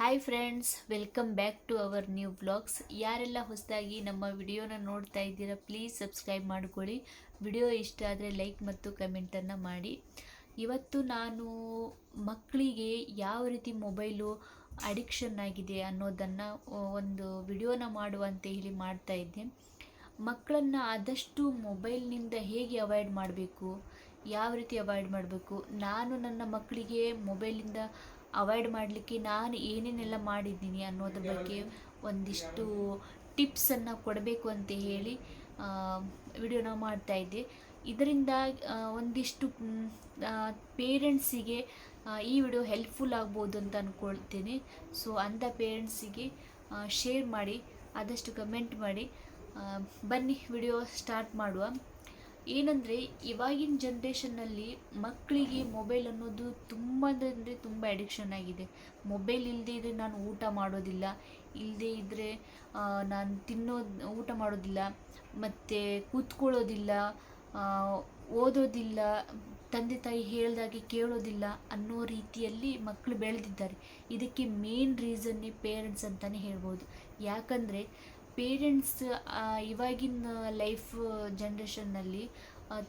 Hi friends welcome back to our new blogs ಯಾರೆಲ್ಲ ಹೊಸದಾಗಿ ನಮ್ಮ ವಿಡಿಯೋನ ನೋಡ್ತಾ ಇದ್ದೀರಾ ಪ್ಲೀಸ್ ಸಬ್ಸ್ಕ್ರೈಬ್ ಮಾಡ್ಕೊಳ್ಳಿ. ವಿಡಿಯೋ ಇಷ್ಟ ಆದರೆ ಲೈಕ್ ಮತ್ತು ಕಮೆಂಟನ್ನು ಮಾಡಿ. ಇವತ್ತು ನಾನು ಮಕ್ಕಳಿಗೆ ಯಾವ ರೀತಿ ಮೊಬೈಲು ಅಡಿಕ್ಷನ್ ಆಗಿದೆ ಅನ್ನೋದನ್ನು ಒಂದು ವಿಡಿಯೋನ ಮಾಡುವ ಅಂತ ಹೇಳಿ ಮಾಡ್ತಾ ಇದ್ದೆ. ಮಕ್ಕಳನ್ನು ಆದಷ್ಟು ಮೊಬೈಲ್ನಿಂದ ಹೇಗೆ ಅವಾಯ್ಡ್ ಮಾಡಬೇಕು, ಯಾವ ರೀತಿ ಅವಾಯ್ಡ್ ಮಾಡಬೇಕು, ನಾನು ನನ್ನ ಮಕ್ಕಳಿಗೆ ಮೊಬೈಲಿಂದ ಅವಾಯ್ಡ್ ಮಾಡಲಿಕ್ಕೆ ನಾನು ಏನೇನೆಲ್ಲ ಮಾಡಿದ್ದೀನಿ ಅನ್ನೋದ್ರ ಬಗ್ಗೆ ಒಂದಿಷ್ಟು ಟಿಪ್ಸನ್ನು ಕೊಡಬೇಕು ಅಂತ ಹೇಳಿ ವಿಡಿಯೋನ ಮಾಡ್ತಾ ಇದ್ದೆ. ಇದರಿಂದ ಒಂದಿಷ್ಟು ಪೇರೆಂಟ್ಸಿಗೆ ಈ ವಿಡಿಯೋ ಹೆಲ್ಪ್ಫುಲ್ ಆಗ್ಬೋದು ಅಂತ ಅಂದ್ಕೊಳ್ತೇನೆ ಸೊ ಅಂಥ ಪೇರೆಂಟ್ಸಿಗೆ ಶೇರ್ ಮಾಡಿ, ಆದಷ್ಟು ಕಮೆಂಟ್ ಮಾಡಿ ಬನ್ನಿ ವಿಡಿಯೋ ಸ್ಟಾರ್ಟ್ ಮಾಡುವ. ಏನಂದರೆ, ಇವಾಗಿನ ಜನ್ರೇಷನ್ನಲ್ಲಿ ಮಕ್ಕಳಿಗೆ ಮೊಬೈಲ್ ಅನ್ನೋದು ತುಂಬ ಅಂದರೆ ತುಂಬ ಅಡಿಕ್ಷನ್ ಆಗಿದೆ. ಮೊಬೈಲ್ ಇಲ್ಲದೇ ಇದ್ದರೆ ನಾನು ಊಟ ಮಾಡೋದಿಲ್ಲ ಇಲ್ಲದೇ ಇದ್ದರೆ ನಾನು ತಿನ್ನೋ, ಊಟ ಮಾಡೋದಿಲ್ಲ, ಮತ್ತು ಕೂತ್ಕೊಳ್ಳೋದಿಲ್ಲ ಓದೋದಿಲ್ಲ, ತಂದೆ ತಾಯಿ ಹೇಳ್ದಾಗೆ ಕೇಳೋದಿಲ್ಲ ಅನ್ನೋ ರೀತಿಯಲ್ಲಿ ಮಕ್ಕಳು ಬೆಳೆದಿದ್ದಾರೆ. ಇದಕ್ಕೆ ಮೇನ್ ರೀಸನ್ನೇ ಪೇರೆಂಟ್ಸ್ ಅಂತಲೇ ಹೇಳ್ಬೋದು. ಯಾಕಂದರೆ ಪೇರೆಂಟ್ಸ್ ಇವಾಗಿನ ಲೈಫ್ ಜನ್ರೇಷನ್ನಲ್ಲಿ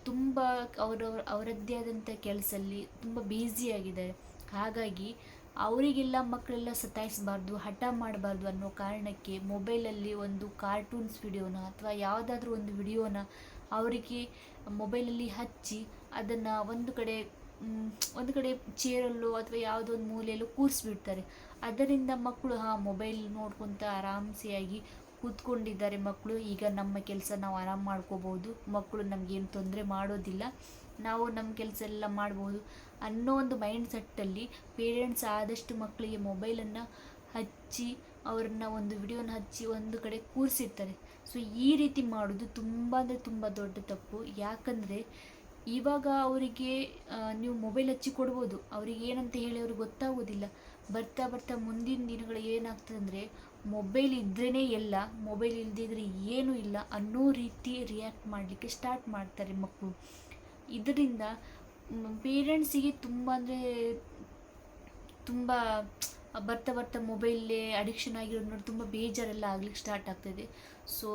ತುಂಬ ಅವರವ್ರ ಅವರದ್ದೇ ಆದಂಥ ಕೆಲಸದಲ್ಲಿ ತುಂಬ ಬ್ಯುಸಿಯಾಗಿದ್ದಾರೆ ಹಾಗಾಗಿ ಅವರಿಗೆಲ್ಲ ಮಕ್ಕಳೆಲ್ಲ ಸತಾಯಿಸಬಾರ್ದು, ಹಠ ಮಾಡಬಾರ್ದು ಅನ್ನೋ ಕಾರಣಕ್ಕೆ ಮೊಬೈಲಲ್ಲಿ ಒಂದು ಕಾರ್ಟೂನ್ಸ್ ವಿಡಿಯೋನ ಅಥವಾ ಯಾವುದಾದ್ರೂ ಒಂದು ವಿಡಿಯೋನ ಅವರಿಗೆ ಮೊಬೈಲಲ್ಲಿ ಹಚ್ಚಿ ಅದನ್ನು ಒಂದು ಕಡೆ ಒಂದು ಕಡೆ ಚೇರಲ್ಲೋ ಅಥವಾ ಯಾವುದೋ ಒಂದು ಮೂಲೆಯಲ್ಲೋ ಕೂರಿಸ್ಬಿಡ್ತಾರೆ. ಅದರಿಂದ ಮಕ್ಕಳು, ಹಾಂ ಮೊಬೈಲ್ ನೋಡ್ಕೊತ ಆರಾಮ್ಸೆಯಾಗಿ ಕೂತ್ಕೊಂಡಿದ್ದಾರೆ ಮಕ್ಕಳು. ಈಗ ನಮ್ಮ ಕೆಲಸ ನಾವು ಆರಾಮ್ ಮಾಡ್ಕೋಬಹುದು. ಮಕ್ಕಳು ನಮಗೇನು ತೊಂದರೆ ಮಾಡೋದಿಲ್ಲ. ನಾವು ನಮ್ಮ ಕೆಲಸ ಎಲ್ಲ ಮಾಡ್ಬೋದು. ಅನ್ನೋ ಒಂದು ಮೈಂಡ್ ಸೆಟ್ಟಲ್ಲಿ ಪೇರೆಂಟ್ಸ್ ಆದಷ್ಟು ಮಕ್ಕಳಿಗೆ ಮೊಬೈಲನ್ನು ಹಚ್ಚಿ, ಅವ್ರನ್ನ ಒಂದು ವಿಡಿಯೋನ ಹಚ್ಚಿ ಒಂದು ಕಡೆ ಕೂರಿಸಿರ್ತಾರೆ. ಸೊ ಈ ರೀತಿ ಮಾಡೋದು ತುಂಬ ಅಂದರೆ ತುಂಬ ದೊಡ್ಡ ತಪ್ಪು. ಯಾಕಂದರೆ ಇವಾಗ ಅವರಿಗೆ ನೀವು ಮೊಬೈಲ್ ಹಚ್ಚಿ ಕೊಡ್ಬೋದು. ಅವ್ರಿಗೆ ಏನಂತ ಹೇಳಿ ಅವ್ರಿಗೆ ಗೊತ್ತಾಗೋದಿಲ್ಲ. ಬರ್ತಾ ಬರ್ತಾ ಮುಂದಿನ ದಿನಗಳು ಏನಾಗ್ತದೆ ಅಂದರೆ ಮೊಬೈಲ್ ಇದ್ರೇ ಎಲ್ಲ, ಮೊಬೈಲ್ ಇಲ್ಲದಿದ್ರೆ ಏನೂ ಇಲ್ಲ ಅನ್ನೋ ರೀತಿ ರಿಯಾಕ್ಟ್ ಮಾಡಲಿಕ್ಕೆ ಸ್ಟಾರ್ಟ್ ಮಾಡ್ತಾರೆ ಮಕ್ಕಳು ಇದರಿಂದ ಪೇರೆಂಟ್ಸಿಗೆ ತುಂಬ ಅಂದರೆ ತುಂಬ ಬರ್ತಾ ಬರ್ತಾ ಮೊಬೈಲೇ ಅಡಿಕ್ಷನ್ ಆಗಿರೋದು ನೋಡಿ ತುಂಬ ಬೇಜಾರೆಲ್ಲ ಆಗ್ಲಿಕ್ಕೆ ಸ್ಟಾರ್ಟ್ ಆಗ್ತದೆ. ಸೊ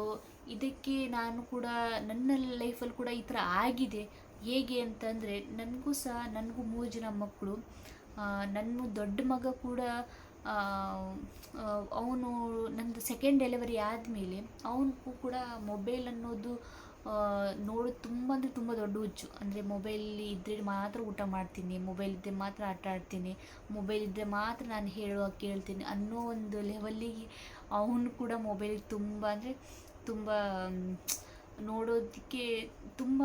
ಇದಕ್ಕೆ ನಾನು ಕೂಡ ನನ್ನ ಲೈಫಲ್ಲಿ ಕೂಡ ಈ ಥರ ಆಗಿದೆ. ಹೇಗೆ ಅಂತಂದರೆ ನನಗೂ ಸಹ, ನನಗೂ ಮೂರು ಜನ ಮಕ್ಕಳು ನನ್ನ ದೊಡ್ಡ ಮಗ ಕೂಡ ಅವನು ನಂದು ಸೆಕೆಂಡ್ ಡೆಲಿವರಿ ಆದಮೇಲೆ ಅವನಿಗೂ ಕೂಡ ಮೊಬೈಲ್ ಅನ್ನೋದು ನೋಡೋದು ತುಂಬ ಅಂದರೆ ತುಂಬ ದೊಡ್ಡ ಹುಚ್ಚು. ಅಂದರೆ ಮೊಬೈಲ್ ಇದ್ದರೆ ಮಾತ್ರ ಊಟ ಮಾಡ್ತೀನಿ ಮೊಬೈಲ್ ಇದ್ದರೆ ಮಾತ್ರ ಆಟ ಆಡ್ತೀನಿ ಮೊಬೈಲ್ ಇದ್ದರೆ ಮಾತ್ರ ನಾನು ಹೇಳುವಾಗ ಕೇಳ್ತೀನಿ ಅನ್ನೋ ಒಂದು ಲೆವೆಲ್ಲಿಗೆ ಅವನು ಕೂಡ ಮೊಬೈಲ್ ತುಂಬ ಅಂದರೆ ತುಂಬ, ನೋಡೋದಕ್ಕೆ ತುಂಬ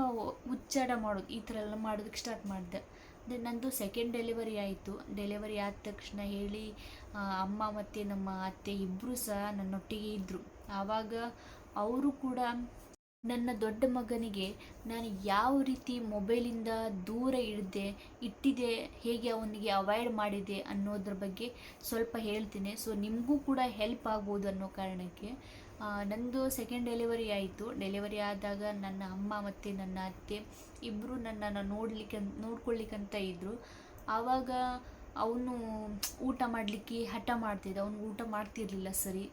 ಹುಚ್ಚಾಟ ಮಾಡೋದು. ಈ ಥರ ಎಲ್ಲ ಮಾಡೋದಕ್ಕೆ ಸ್ಟಾರ್ಟ್ ಮಾಡಿದೆ. ಅಂದರೆ ನಂದು ಸೆಕೆಂಡ್ ಡೆಲಿವರಿ ಆಯಿತು. ಡೆಲಿವರಿ ಆದ ತಕ್ಷಣ ಹೇಳಿ ಅಮ್ಮ ಮತ್ತು ನಮ್ಮ ಅತ್ತೆ ಇಬ್ಬರು ಸಹ ನನ್ನೊಟ್ಟಿಗೆ ಇದ್ದರು ಆವಾಗ ಅವರು ಕೂಡ ನನ್ನ ದೊಡ್ಡ ಮಗನಿಗೆ ನಾನು ಯಾವ ರೀತಿ ಮೊಬೈಲಿಂದ ದೂರ ಇಡದೆ ಇಟ್ಟಿದೆ, ಹೇಗೆ ಅವನಿಗೆ ಅವಾಯ್ಡ್ ಮಾಡಿದೆ ಅನ್ನೋದ್ರ ಬಗ್ಗೆ ಸ್ವಲ್ಪ ಹೇಳ್ತೀನಿ. ಸೊ ನಿಮಗೂ ಕೂಡ ಹೆಲ್ಪ್ ಆಗ್ಬೋದು ಅನ್ನೋ ಕಾರಣಕ್ಕೆ ನಂದು ಸೆಕೆಂಡ್ ಡೆಲಿವರಿ ಆಯಿತು. ಡೆಲಿವರಿ ಆದಾಗ ನನ್ನ ಅಮ್ಮ ಮತ್ತು ನನ್ನ ಅತ್ತೆ ಇಬ್ಬರು ನನ್ನನ್ನು ನೋಡಲಿಕ್ಕೆ ನೋಡ್ಕೊಳ್ಳಿಕ್ಕಂತ ಇದ್ದರು ಆವಾಗ ಅವನು ಊಟ ಮಾಡಲಿಕ್ಕೆ ಹಠ ಮಾಡ್ತಿದ್ದ. ಅವನು ಊಟ ಮಾಡ್ತಿರ್ಲಿಲ್ಲ ಸರಿ.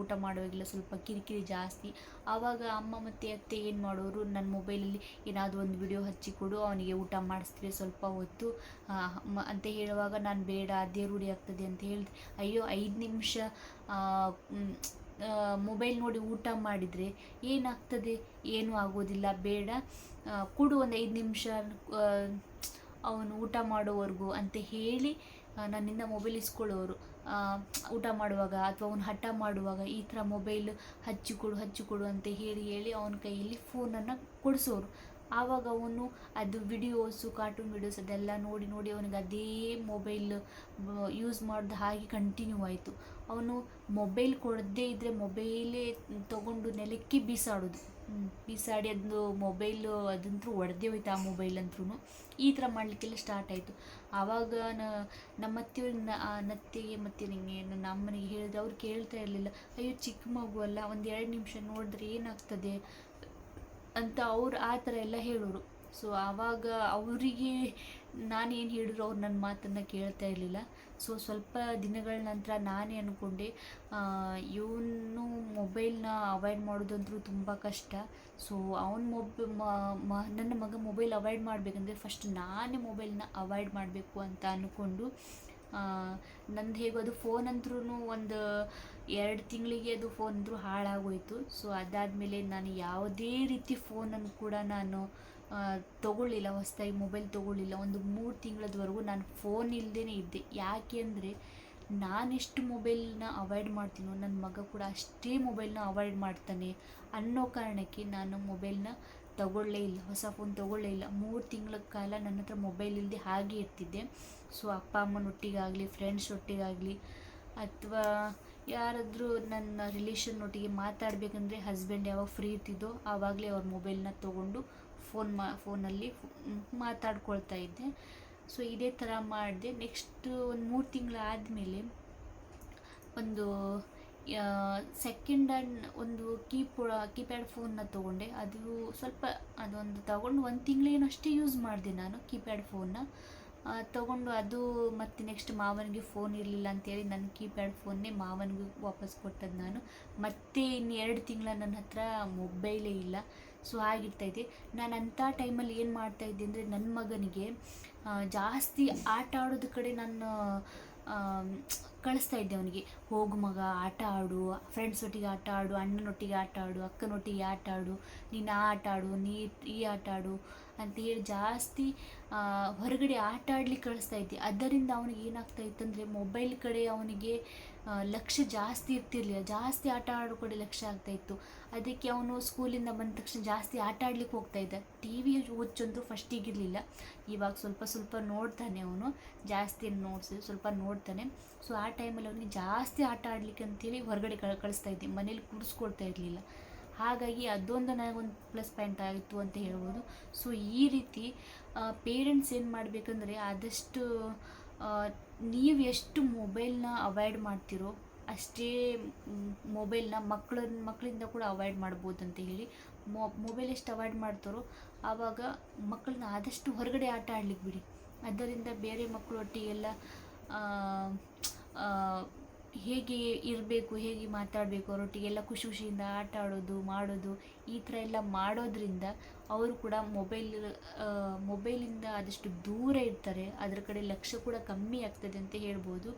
ಊಟ ಮಾಡುವಾಗೆಲ್ಲ ಸ್ವಲ್ಪ ಕಿರಿಕಿರಿ ಜಾಸ್ತಿ. ಆವಾಗ ಅಮ್ಮ ಮತ್ತು ಅತ್ತೆ ಏನು ಮಾಡೋರು ನನ್ನ ಮೊಬೈಲಲ್ಲಿ ಏನಾದರೂ ಒಂದು ವಿಡಿಯೋ ಹಚ್ಚಿ ಕೊಡು, ಅವನಿಗೆ ಊಟ ಮಾಡಿಸ್ತೀವಿ ಸ್ವಲ್ಪ ಹೊತ್ತು ಅಂತ ಹೇಳುವಾಗ ನಾನು ಬೇಡ, ಅದೇ ರೂಢಿ ಆಗ್ತದೆ ಅಂತ ಹೇಳಿದೆ. ಅಯ್ಯೋ, ಐದು ನಿಮಿಷ ಮೊಬೈಲ್ ನೋಡಿ ಊಟ ಮಾಡಿದರೆ ಏನಾಗ್ತದೆ? ಏನೂ ಆಗೋದಿಲ್ಲ, ಬೇಡ. ಕೊಡು ಒಂದು ಐದು ನಿಮಿಷ ಅವನು ಊಟ ಮಾಡೋವರೆಗೂ ಅಂತ ಹೇಳಿ ನನ್ನಿಂದ ಮೊಬೈಲ್ ಇಸ್ಕೊಳ್ಳೋರು. ಊಟ ಮಾಡುವಾಗ ಅಥವಾ ಅವನು ಹಠ ಮಾಡುವಾಗ ಈ ಥರ ಮೊಬೈಲ್ ಹಚ್ಚಿಕೊಡು ಹಚ್ಚಿಕೊಡು ಅಂತ ಹೇಳಿ ಹೇಳಿ ಅವನ ಕೈಯಲ್ಲಿ ಫೋನನ್ನು ಕೊಡಿಸೋರು. ಆವಾಗ ಅವನು ಅದು ವಿಡಿಯೋಸು ಕಾರ್ಟೂನ್ ವಿಡಿಯೋಸ್ ಅದೆಲ್ಲ ನೋಡಿ ನೋಡಿ ಅವನಿಗೆ ಅದೇ ಮೊಬೈಲ್ ಯೂಸ್ ಮಾಡಿದ ಹಾಗೆ ಕಂಟಿನ್ಯೂ ಆಯಿತು. ಅವನು ಮೊಬೈಲ್ ಕೊಡದೇ ಇದ್ದರೆ ಮೊಬೈಲೇ ತಗೊಂಡು ನೆಲಕ್ಕೆ ಬೀಸಾಡೋದು. ಬಿಸಾಡಿ ಅದು ಮೊಬೈಲು ಅದಂತೂ ಒಡೆದೇ ಹೋಯ್ತು ಆ ಮೊಬೈಲ್ ಅಂತೂ ಈ ಥರ ಮಾಡಲಿಕ್ಕೆಲ್ಲ ಸ್ಟಾರ್ಟ್ ಆಯಿತು. ಆವಾಗ ನ- ನಮ್ಮ ನ ನತ್ತೆಗೆ ಮತ್ತು ನನಗೆ ನನ್ನ ಅಮ್ಮನಿಗೆ ಹೇಳಿದ್ರೆ, ಅವ್ರು ಕೇಳ್ತಾ ಇರಲಿಲ್ಲ. ಅಯ್ಯೋ ಚಿಕ್ಕ ಮಗು ಅಲ್ಲ, ಒಂದು ಎರಡು ನಿಮಿಷ ನೋಡಿದ್ರೆ ಏನಾಗ್ತದೆ? ಅಂತ ಅವ್ರು ಆ ಥರ ಎಲ್ಲ ಹೇಳೋರು. ಸೊ ಆವಾಗ ಅವರಿಗೆ ನಾನೇನು ಹೇಳಿದ್ರು ಅವ್ರು ನನ್ನ ಮಾತನ್ನು ಕೇಳ್ತಾ ಇರಲಿಲ್ಲ. ಸೊ ಸ್ವಲ್ಪ ದಿನಗಳ ನಂತರ ನಾನೇ ಅಂದ್ಕೊಂಡೆ ಇವನು ಮೊಬೈಲ್ನ ಅವಾಯ್ಡ್ ಮಾಡೋದಂದ್ರೂ ತುಂಬ ಕಷ್ಟ. ಸೊ ಅವನ ಮೊಬ್ ನನ್ನ ಮಗ ಮೊಬೈಲ್ ಅವಾಯ್ಡ್ ಮಾಡಬೇಕಂದ್ರೆ ಫಸ್ಟ್ ನಾನೇ ಮೊಬೈಲ್ನ ಅವಾಯ್ಡ್ ಮಾಡಬೇಕು ಅಂತ ಅಂದ್ಕೊಂಡು ನಂದು ಹೇಗೋ ಅದು ಫೋನ್ ಅಂದ್ರೂ ಒಂದು ಎರಡು ತಿಂಗಳಿಗೆ ಅದು ಫೋನ್ ಅಂದರೂ ಹಾಳಾಗೋಯ್ತು. ಸೊ ಅದಾದಮೇಲೆ ನಾನು ಯಾವುದೇ ರೀತಿ ಫೋನನ್ನು ಕೂಡ ನಾನು ತಗೊಳ್ಳಿಲ್ಲ ಹೊಸದಾಗಿ ಮೊಬೈಲ್ ತಗೊಳ್ಳಿಲ್ಲ. ಒಂದು ಮೂರು ತಿಂಗಳದವರೆಗೂ ನಾನು ಫೋನ್ ಇಲ್ಲದೇ ಇದ್ದೆ. ಯಾಕೆ ಅಂದರೆ ನಾನೆಷ್ಟು ಮೊಬೈಲ್ನ ಅವಾಯ್ಡ್ ಮಾಡ್ತೀನೋ ನನ್ನ ಮಗ ಕೂಡ ಅಷ್ಟೇ ಮೊಬೈಲ್ನ ಅವಾಯ್ಡ್ ಮಾಡ್ತಾನೆ ಅನ್ನೋ ಕಾರಣಕ್ಕೆ ನಾನು ಮೊಬೈಲ್ನ ತಗೊಳ್ಳೇ ಇಲ್ಲ, ಹೊಸ ಫೋನ್ ತಗೊಳ್ಳೇ ಇಲ್ಲ. ಮೂರು ತಿಂಗಳ ಕಾಲ ನನ್ನ ಹತ್ರ ಮೊಬೈಲ್ ಇಲ್ಲದೆ ಹಾಗೆ ಇರ್ತಿದ್ದೆ. ಸೊ ಅಪ್ಪ ಅಮ್ಮನೊಟ್ಟಿಗಾಗಲಿ ಫ್ರೆಂಡ್ಸ್ ಒಟ್ಟಿಗಾಗಲಿ, ಅಥವಾ ಯಾರಾದರೂ ನನ್ನ ರಿಲೇಷನ್ ಒಟ್ಟಿಗೆ ಮಾತಾಡಬೇಕಂದ್ರೆ ಹಸ್ಬೆಂಡ್ ಯಾವಾಗ ಫ್ರೀ ಇರ್ತಿದ್ದೋ ಆವಾಗಲೇ ಅವ್ರ ಮೊಬೈಲ್ನ ತೊಗೊಂಡು ಫೋನ್ ಮಾ ಫೋನಲ್ಲಿ ಮಾತಾಡ್ಕೊಳ್ತಾ ಇದ್ದೆ. ಸೊ ಇದೇ ಥರ ಮಾಡಿದೆ. ನೆಕ್ಸ್ಟ್ ಒಂದು ಮೂರು ತಿಂಗಳು ಆದಮೇಲೆ ಒಂದು ಸೆಕೆಂಡ್ ಹ್ಯಾಂಡ್ ಒಂದು ಕೀಪ ಕೀಪ್ಯಾಡ್ ಫೋನ್ನ ತೊಗೊಂಡೆ. ಅದು ಸ್ವಲ್ಪ ಅದೊಂದು ತಗೊಂಡು ಒಂದು ತಿಂಗಳೇನು ಅಷ್ಟೇ ಯೂಸ್ ಮಾಡಿದೆ ನಾನು ಕೀಪ್ಯಾಡ್ ಫೋನ್ನ ತೊಗೊಂಡು ಅದು ಮತ್ತು ನೆಕ್ಸ್ಟ್ ಮಾವನಿಗೆ ಫೋನ್ ಇರಲಿಲ್ಲ ಅಂತೇಳಿ ನನ್ನ ಕೀಪ್ಯಾಡ್ ಫೋನ್ನೇ ಮಾವನಿಗೆ ವಾಪಸ್ ಕೊಟ್ಟದ್ದು ನಾನು. ಮತ್ತೆ ಇನ್ನು ಎರಡು ತಿಂಗಳ ನನ್ನ ಹತ್ರ ಮೊಬೈಲೇ ಇಲ್ಲ. ಸೊ ಆಗಿರ್ತೈತೆ ನಾನು ಅಂಥ ಟೈಮಲ್ಲಿ ಏನು ಮಾಡ್ತಾಯಿದ್ದೆ ಅಂದರೆ ನನ್ನ ಮಗನಿಗೆ ಜಾಸ್ತಿ ಆಟ ಆಡೋದ್ರ ಕಡೆ ನಾನು ಕಳಿಸ್ತಾ ಇದ್ದೆ ಅವನಿಗೆ. ಹೋಗು ಮಗ, ಆಟ ಆಡು ಫ್ರೆಂಡ್ಸ್ ಒಟ್ಟಿಗೆ ಆಟ ಆಡು, ಅಣ್ಣನೊಟ್ಟಿಗೆ ಆಟ ಆಡು, ಅಕ್ಕನೊಟ್ಟಿಗೆ ಆಟ ಆಡು, ನೀನು ಆ ಆಟ ಆಡು, ನೀ ಈ ಆಟ ಆಡು ಅಂತ ಹೇಳಿ ಜಾಸ್ತಿ ಹೊರಗಡೆ ಆಟ ಆಡ್ಲಿಕ್ಕೆ ಕಳಿಸ್ತಾ ಇದ್ದೆ. ಅದರಿಂದ ಅವನಿಗೆ ಏನಾಗ್ತಾ ಇತ್ತಂದರೆ ಮೊಬೈಲ್ ಕಡೆ ಅವನಿಗೆ ಲಕ್ಷ್ಯ ಜಾಸ್ತಿ ಇರ್ತಿರ್ಲಿಲ್ಲ. ಜಾಸ್ತಿ ಆಟ ಆಡೋ ಕಡೆ ಲಕ್ಷ್ಯ ಆಗ್ತಾ ಇತ್ತು. ಅದಕ್ಕೆ ಅವನು ಸ್ಕೂಲಿಂದ ಬಂದ ತಕ್ಷಣ ಜಾಸ್ತಿ ಆಟ ಆಡ್ಲಿಕ್ಕೆ ಹೋಗ್ತಾ ಇದ್ದ. ಟಿ ವಿ ಹುಚ್ಚಂತೂ ಫಸ್ಟಿಗಿರಲಿಲ್ಲ ಇವಾಗ ಸ್ವಲ್ಪ ಸ್ವಲ್ಪ ನೋಡ್ತಾನೆ ಅವನು. ಜಾಸ್ತಿ ನೋಡ್ಸಿ, ಸ್ವಲ್ಪ ನೋಡ್ತಾನೆ. ಸೊ ಆ ಟೈಮಲ್ಲಿ ಅವನಿಗೆ ಜಾಸ್ತಿ ಆಟ ಆಡ್ಲಿಕ್ಕೆ ಅಂತೇಳಿ ಹೊರಗಡೆ ಕಳ್, ಕಳಿಸ್ತಾ ಇದ್ದೆ. ಮನೇಲಿ ಕೂರಿಸ್ಕೊಳ್ತಾ ಇರಲಿಲ್ಲ. ಹಾಗಾಗಿ ಅದೊಂದು ನನಗೊಂದು ಪ್ಲಸ್ ಪಾಯಿಂಟ್ ಆಗಿತ್ತು ಅಂತ ಹೇಳ್ಬೋದು. ಸೊ ಈ ರೀತಿ ಪೇರೆಂಟ್ಸ್ ಏನು ಮಾಡಬೇಕಂದ್ರೆ ಆದಷ್ಟು ನೀವು ಎಷ್ಟು ಮೊಬೈಲ್ನ ಅವಾಯ್ಡ್ ಮಾಡ್ತೀರೋ ಅಷ್ಟೇ ಮೊಬೈಲ್ನ ಮಕ್ಕಳ ಮಕ್ಕಳಿಂದ ಕೂಡ ಅವಾಯ್ಡ್ ಮಾಡ್ಬೋದು ಅಂತ ಹೇಳಿ. ಮೊಬೈಲ್ ಎಷ್ಟು ಅವಾಯ್ಡ್ ಮಾಡ್ತಾರೋ ಆವಾಗ ಮಕ್ಕಳನ್ನ ಆದಷ್ಟು ಹೊರಗಡೆ ಆಟ ಆಡ್ಲಿಕ್ಕೆ ಬಿಡಿ. ಅದರಿಂದ ಬೇರೆ ಮಕ್ಕಳೊಟ್ಟಿಗೆಲ್ಲ ಹೇಗೆ ಇರಬೇಕು, ಹೇಗೆ ಮಾತಾಡಬೇಕು, ಅವರೊಟ್ಟಿಗೆಲ್ಲ ಖುಷಿ ಖುಷಿಯಿಂದ ಆಟ ಆಡೋದು ಮಾಡೋದು, ಈ ಥರ ಎಲ್ಲ ಮಾಡೋದ್ರಿಂದ ಅವರು ಕೂಡ ಮೊಬೈಲ್ ಮೊಬೈಲಿಂದ ಆದಷ್ಟು ದೂರ ಇರ್ತಾರೆ. ಅದರ ಕಡೆ ಲಕ್ಷ್ಯ ಕೂಡ ಕಮ್ಮಿ ಆಗ್ತದೆ ಅಂತ ಹೇಳ್ಬೋದು.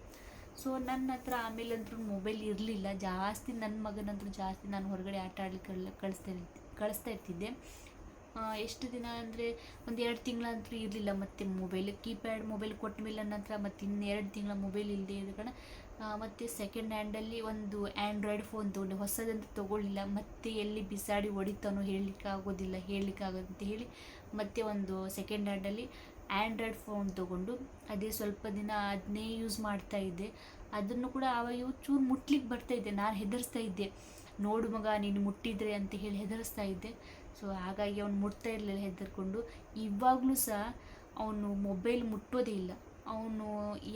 ಸೊ, ನನ್ನ ಹತ್ರ ಆಮೇಲಂತೂ ಮೊಬೈಲ್ ಇರಲಿಲ್ಲ. ಜಾಸ್ತಿ ನನ್ನ ಮಗನಂತರೂ ಜಾಸ್ತಿ ನಾನು ಹೊರಗಡೆ ಆಟ ಆಡ್ಲಿಕ್ಕೆ ಕಳಿಸ್ತಾ ಕಳಿಸ್ತಾ ಇರ್ತಿದ್ದೆ. ಎಷ್ಟು ದಿನ ಅಂದರೆ ಒಂದು ಎರಡು ತಿಂಗಳಂತೂ ಇರಲಿಲ್ಲ ಮತ್ತು ಮೊಬೈಲ್, ಕೀಪ್ಯಾಡ್ ಮೊಬೈಲ್ ಕೊಟ್ಟ ಮೇಲೆ ನನ್ನ ಹತ್ರ ಮತ್ತು ಇನ್ನೆರಡು ತಿಂಗಳ ಮೊಬೈಲ್ ಇಲ್ಲದೆ ಇರೋ ಕಾರಣ ಮತ್ತೆ ಸೆಕೆಂಡ್ ಹ್ಯಾಂಡಲ್ಲಿ ಒಂದು ಆ್ಯಂಡ್ರಾಯ್ಡ್ ಫೋನ್ ತೊಗೊಂಡೆ. ಹೊಸದಂತೂ ತೊಗೊಳ್ಳಿಲ್ಲ. ಮತ್ತೆ ಎಲ್ಲಿ ಬಿಸಾಡಿ ಹೊಡಿತಾನೋ ಹೇಳಲಿಕ್ಕೆ ಆಗೋದಿಲ್ಲ. ಅಂತ ಹೇಳಿ ಮತ್ತೆ ಒಂದು ಸೆಕೆಂಡ್ ಹ್ಯಾಂಡಲ್ಲಿ ಆ್ಯಂಡ್ರಾಯ್ಡ್ ಫೋನ್ ತೊಗೊಂಡು ಅದೇ ಸ್ವಲ್ಪ ದಿನ ಅದನ್ನೇ ಯೂಸ್ ಮಾಡ್ತಾ ಇದ್ದೆ. ಅದನ್ನು ಕೂಡ ಆವಾಗ ಚೂರು ಮುಟ್ಲಿಕ್ಕೆ ಬರ್ತಾ ಇದ್ದೆ. ನಾನು ಹೆದರ್ಸ್ತಾ ಇದ್ದೆ. ನೋಡು ಮಗ, ನೀನು ಮುಟ್ಟಿದ್ರೆ ಅಂತ ಹೇಳಿ ಹೆದರಿಸ್ತಾ ಇದ್ದೆ. ಸೊ ಹಾಗಾಗಿ ಅವನು ಮುಟ್ತಾ ಇರಲಿಲ್ಲ ಹೆದರ್ಕೊಂಡು. ಇವಾಗಲೂ ಸಹ ಅವನು ಮೊಬೈಲ್ ಮುಟ್ಟೋದೇ ಇಲ್ಲ. ಅವನು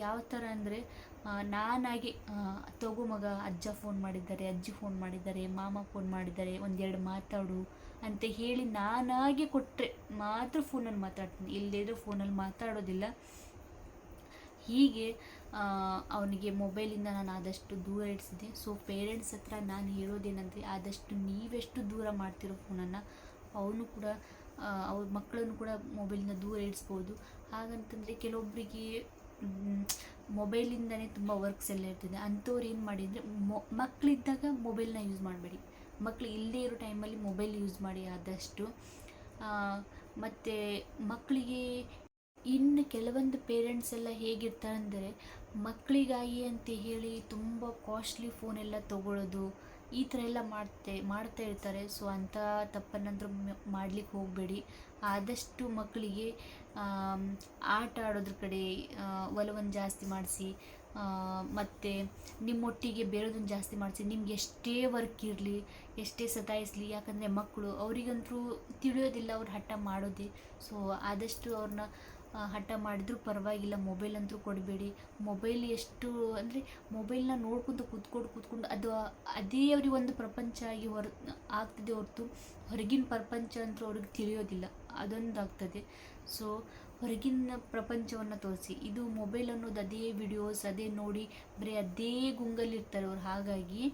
ಯಾವ ಥರ ಅಂದರೆ ನಾನಾಗಿ ತಗೋ ಮಗ ಅಜ್ಜ ಫೋನ್ ಮಾಡಿದ್ದಾರೆ, ಅಜ್ಜಿ ಫೋನ್ ಮಾಡಿದ್ದಾರೆ, ಮಾಮ ಫೋನ್ ಮಾಡಿದ್ದಾರೆ, ಒಂದೆರಡು ಮಾತಾಡು ಅಂತ ಹೇಳಿ ನಾನಾಗೆ ಕೊಟ್ಟರೆ ಮಾತ್ರ ಫೋನಲ್ಲಿ ಮಾತಾಡ್ತೀನಿ. ಇಲ್ಲದೇ ಫೋನಲ್ಲಿ ಮಾತಾಡೋದಿಲ್ಲ. ಹೀಗೆ ಅವನಿಗೆ ಮೊಬೈಲಿಂದ ನಾನು ಆದಷ್ಟು ದೂರ ಇಡಿಸಿದೆ ಸೊ ಪೇರೆಂಟ್ಸ್ ಹತ್ರ ನಾನು ಹೇಳೋದೇನಂದರೆ, ಆದಷ್ಟು ನೀವೆಷ್ಟು ದೂರ ಮಾಡ್ತಿರೋ ಫೋನನ್ನು ಅವನು ಕೂಡ ಅವ್ರ ಮಕ್ಕಳನ್ನು ಕೂಡ ಮೊಬೈಲಿಂದ ದೂರ ಇಡಿಸ್ಬೋದು ಹಾಗಂತಂದರೆ ಕೆಲವೊಬ್ಬರಿಗೆ ಮೊಬೈಲಿಂದನೇ ತುಂಬ ವರ್ಕ್ಸ್ ಎಲ್ಲ ಇರ್ತದೆ. ಅಂಥವ್ರು ಏನು ಮಾಡಿ ಅಂದರೆ ಮೊ ಮಕ್ಕಳಿದ್ದಾಗ ಮೊಬೈಲ್ನ ಯೂಸ್ ಮಾಡಬೇಡಿ. ಮಕ್ಕಳು ಇಲ್ಲದೇ ಇರೋ ಟೈಮಲ್ಲಿ ಮೊಬೈಲ್ ಯೂಸ್ ಮಾಡಿ ಆದಷ್ಟು. ಮತ್ತು ಮಕ್ಕಳಿಗೆ ಇನ್ನು ಕೆಲವೊಂದು ಪೇರೆಂಟ್ಸ್ ಎಲ್ಲ ಹೇಗಿರ್ತಾರೆ ಅಂದರೆ ಮಕ್ಕಳಿಗಾಗಿ ಅಂತ ಹೇಳಿ ತುಂಬ ಕಾಸ್ಟ್ಲಿ ಫೋನೆಲ್ಲ ತಗೊಳ್ಳೋದು ಈ ಥರ ಎಲ್ಲ ಮಾಡ್ತೆ, ಮಾಡ್ತಾ ಇರ್ತಾರೆ. ಸೊ ಅಂಥ ತಪ್ಪನ್ನಂತೂ ಮಾಡ್ಲಿಕ್ಕೆ ಹೋಗಬೇಡಿ. ಆದಷ್ಟು ಮಕ್ಕಳಿಗೆ ಆಟ ಆಡೋದ್ರ ಕಡೆ ಒಲವನ್ನು ಜಾಸ್ತಿ ಮಾಡಿಸಿ ಮತ್ತು ನಿಮ್ಮೊಟ್ಟಿಗೆ ಬೇರೆದನ್ನು ಜಾಸ್ತಿ ಮಾಡಿಸಿ, ನಿಮ್ಗೆ ಎಷ್ಟೇ ವರ್ಕ್ ಇರಲಿ, ಎಷ್ಟೇ ಸತಾಯಿಸಲಿ, ಯಾಕಂದರೆ ಮಕ್ಕಳು ಅವರಿಗಂತೂ ತಿಳಿಯೋದಿಲ್ಲ, ಅವ್ರು ಹಠ ಮಾಡೋದೇ. ಸೊ ಆದಷ್ಟು ಅವ್ರನ್ನ ಹಠ ಮಾಡಿದ್ರು ಪರವಾಗಿಲ್ಲ ಮೊಬೈಲ್ ಅಂತೂ ಕೊಡಬೇಡಿ. ಮೊಬೈಲ್ ಎಷ್ಟು, ಅಂದರೆ ಮೊಬೈಲ್ನ ನೋಡ್ಕೊತ ಕೂತ್ಕೊಂಡು ಕೂತ್ಕೊಂಡು ಅದು ಅದೇ ಅವ್ರಿಗೆ ಒಂದು ಪ್ರಪಂಚ ಆಗಿ ಹೊರ, ಆಗ್ತದೆ ಹೊರತು ಹೊರಗಿನ ಪ್ರಪಂಚ ಅಂತೂ ಅವ್ರಿಗೆ ತಿಳಿಯೋದಿಲ್ಲ. ಅದೊಂದಾಗ್ತದೆ ಸೊ ಹೊರಗಿನ ಪ್ರಪಂಚವನ್ನು ತೋರಿಸಿ. ಇದು ಮೊಬೈಲ್ ಅನ್ನೋದು ಅದೇ ವಿಡಿಯೋಸ್ ಅದೇ ನೋಡಿ, ಬರೀ ಅದೇ ಗುಂಗಲ್ಲಿರ್ತಾರೆ ಅವ್ರು. ಹಾಗಾಗಿ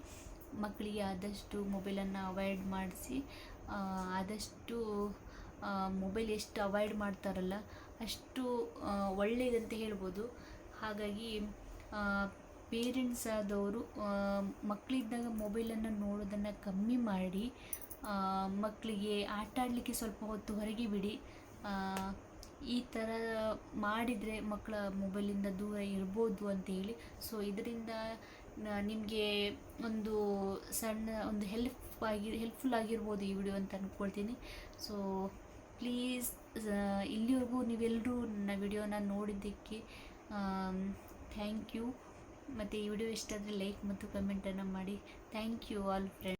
ಮಕ್ಕಳಿಗೆ ಆದಷ್ಟು ಮೊಬೈಲನ್ನು ಅವಾಯ್ಡ್ ಮಾಡಿಸಿ ಆದಷ್ಟು ಮೊಬೈಲ್ ಎಷ್ಟು ಅವಾಯ್ಡ್ ಮಾಡ್ತಾರಲ್ಲ, ಅಷ್ಟು ಒಳ್ಳೆಯದಂತ ಹೇಳ್ಬೋದು. ಹಾಗಾಗಿ ಪೇರೆಂಟ್ಸ್ ಆದವರು ಮಕ್ಕಳಿದ್ದಾಗ ಮೊಬೈಲನ್ನು ನೋಡೋದನ್ನು ಕಮ್ಮಿ ಮಾಡಿ ಮಕ್ಕಳಿಗೆ ಆಟ ಆಡಲಿಕ್ಕೆ ಸ್ವಲ್ಪ ಹೊತ್ತು ಹೊರಗೆ ಬಿಡಿ. ಈ ಥರ ಮಾಡಿದರೆ ಮಕ್ಕಳ ಮೊಬೈಲಿಂದ ದೂರ ಇರ್ಬೋದು ಅಂತ ಹೇಳಿ. ಸೊ ಇದರಿಂದ ನಿಮಗೆ ಒಂದು ಸಣ್ಣ, ಒಂದು ಹೆಲ್ಪ್ ಆಗಿ ಹೆಲ್ಪ್ಫುಲ್ ಆಗಿರ್ಬೋದು ಈ ವಿಡಿಯೋ ಅಂತ ಅಂದ್ಕೊಳ್ತೀನಿ ಸೊ ಪ್ಲೀಸ್ ಇಲ್ಲಿವರೆಗೂ ನೀವೆಲ್ಲರೂ ನನ್ನ ವಿಡಿಯೋನ ನೋಡಿದ್ದಕ್ಕೆ ಥ್ಯಾಂಕ್ ಯು. ಮತ್ತು ಈ ವಿಡಿಯೋ ಇಷ್ಟ ಆದರೆ ಲೈಕ್ ಮತ್ತು ಕಮೆಂಟನ್ನು ಮಾಡಿ. Thank you all friend.